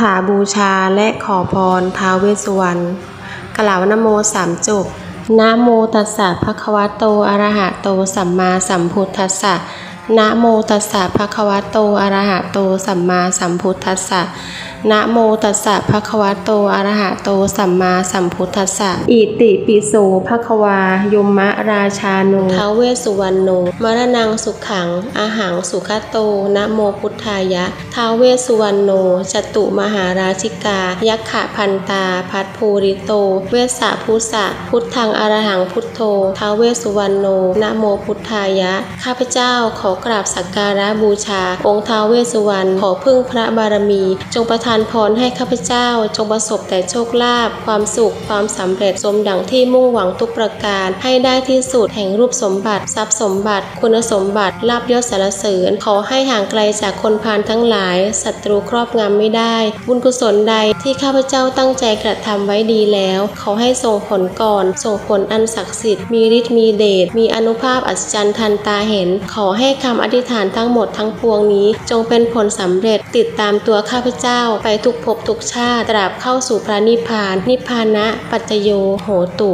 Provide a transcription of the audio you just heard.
ถาบูชาและขอพรท้าวเวสสุวรรณกล่าวนโมสามจบนะโมตัสสะภะคะวะโตอะระหะโตสัมมาสัมพุทธัสสะ นะโมตัสสะภะคะวะโตอะระหะโตสัมมาสัมพุทธัสสะนะโมตัสสะภะคะวะโตอะระหะโตสัมมาสัมพุทธัสสะอิติปิโสภะคะวายมะราชาโนท้าเวสุวรรณโนมรณังสุขัง อาหังสุขโตนะโมพุทธายะท้าเวสุวรรณโนจตุมหาราชิกา ยักขะพันตา พัดภูริโต เวสสะพุสะพุทธังอรหังพุทโธท้าเวสสุวรรณโนนะโมพุทธายะ ข้าพเจ้าขอกราบสักการะบูชา องค์ท้าวเวสสุวรรณขอพึ่งพระบารมี จงประทานพรให้ข้าพเจ้า จงประสบแต่โชคลาภความสุข ความสำเร็จสมดังที่มุ่งหวังทุกประการ ให้ได้ที่สุดแห่งรูปสมบัติ ทรัพย์สมบัติ คุณสมบัติลาบยศสรรเสริญ ขอให้ห่างไกลจากคนพาลทั้งหลายศัตรูครอบงำไม่ได้ บุญกุศลใดที่ข้าพเจ้าตั้งใจกระทำไว้ดีแล้ว ขอให้ส่งผลก่อน ส่งผลอันศักดิ์สิทธิ์มีฤทธิ์มีเดชมีอนุภาพอัศจรรย์ทันตาเห็น ขอให้คำอธิษฐานทั้งหมดทั้งปวงนี้ จงเป็นผลสำเร็จติดตามตัวข้าพเจ้าไปทุกภพทุกชาติตราบเข้าสู่พระนิพพาน นิพพานะปัจจโยโหตุ